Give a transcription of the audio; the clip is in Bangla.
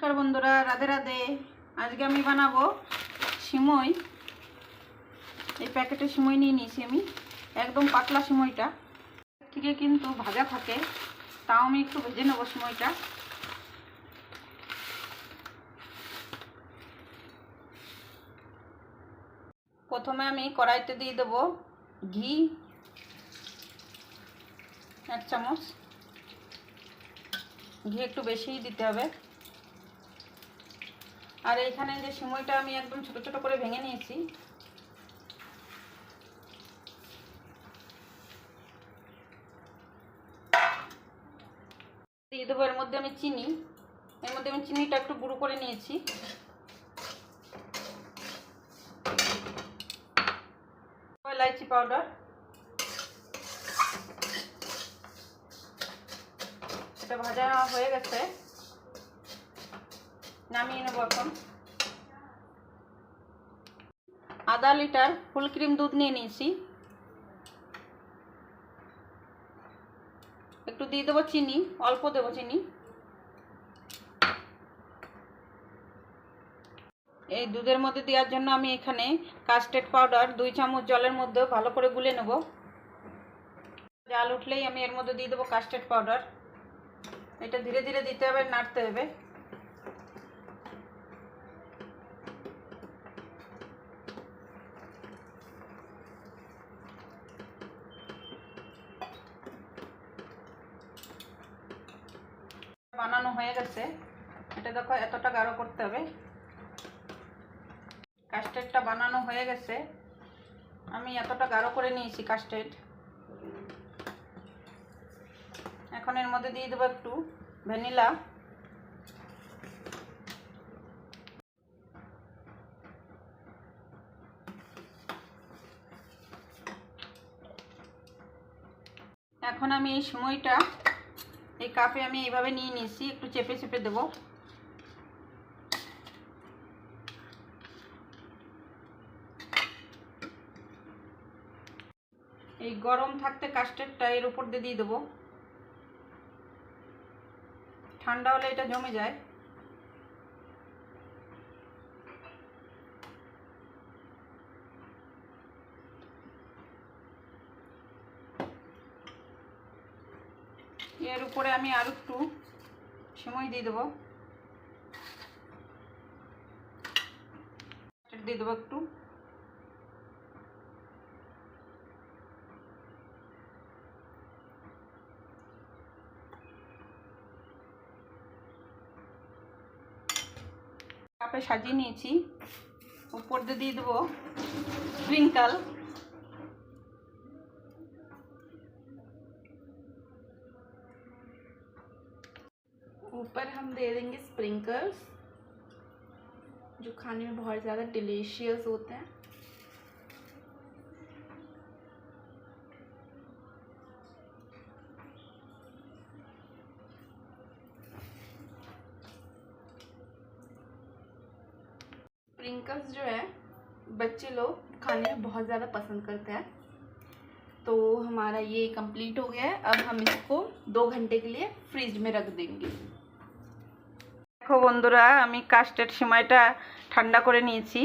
নমস্কার বন্ধুরা, রাধে রাধে। আজকে আমি বানাবো সিমই। এই প্যাকেটে সিমই নিয়ে নিয়েছি আমি, একদম পাতলা সিমইটা। থেকে কিন্তু ভাজা থাকে, তাও আমি একটু ভেজে নেব সিমইটা। প্রথমে আমি কড়াইতে দিয়ে দেবো ঘি, এক চামচ। ঘি একটু বেশিই দিতে হবে। আর এইখানে যে সিমইটা আমি একদম ছোট ছোট করে ভেঙে নিয়েছি। দিয়ে দেবো, এর মধ্যে আমি চিনি। এর মধ্যে আমি চিনিটা একটু গুঁড়ো করে নিয়েছি। এলাইচি পাউডার। এটা ভাজা হয়ে গেছে। নামিয়ে নেব এখন। আধা লিটার ফুল ক্রিম দুধ নিয়ে নিয়েছি। একটু দিয়ে দেবো চিনি, অল্প দেবো চিনি। এই দুধের মধ্যে দেওয়ার জন্য আমি এখানে কাস্টার্ড পাউডার দুই চামচ জলের মধ্যে ভালো করে গুলে নেব। জাল উঠলেই আমি এর মধ্যে দিয়ে দেবো কাস্টার্ড পাউডার এটা ধীরে ধীরে দিতে হবে, নাড়তে হবে। বানানো হয়ে গেছে। এটা দেখো এতটা গাঢ় করতে হবে। কাস্টার্ডটা বানানো হয়ে গেছে। আমি এতটা গাঢ় করে নিয়েছি কাস্টার্ড। এখন এর মধ্যে দিয়ে দেবো একটু ভ্যানিলা। এখন আমি এই সময়টা এই কাপে আমি এইভাবে নিয়ে নিয়েছি, একটু চেপে চেপে দেবো। এই গরম থাকতে কাস্টার্ডটা এর উপর দিয়ে দিয়ে দেবো। ঠান্ডা হলে এটা জমে যায়। এর উপরে আমি আর একটু সময় দিয়ে দেবো। দিয়ে দেবো একটু। কাপে সাজিয়ে নিয়েছি। উপর দিয়ে দিয়ে দেবো স্প্রিঙ্কাল ऊपर हम दे देंगे स्प्रिंकल्स जो खाने में बहुत ज़्यादा डिलीशियस होते हैं। स्प्रिंकल्स जो है, बच्चे लोग खाने में बहुत ज़्यादा पसंद करते हैं। तो हमारा ये कंप्लीट हो गया है। अब हम इसको दो घंटे के लिए फ्रिज में रख देंगे। দেখো বন্ধুরা আমি কাস্টার্ড সিমাইটা ঠান্ডা করে নিয়েছি।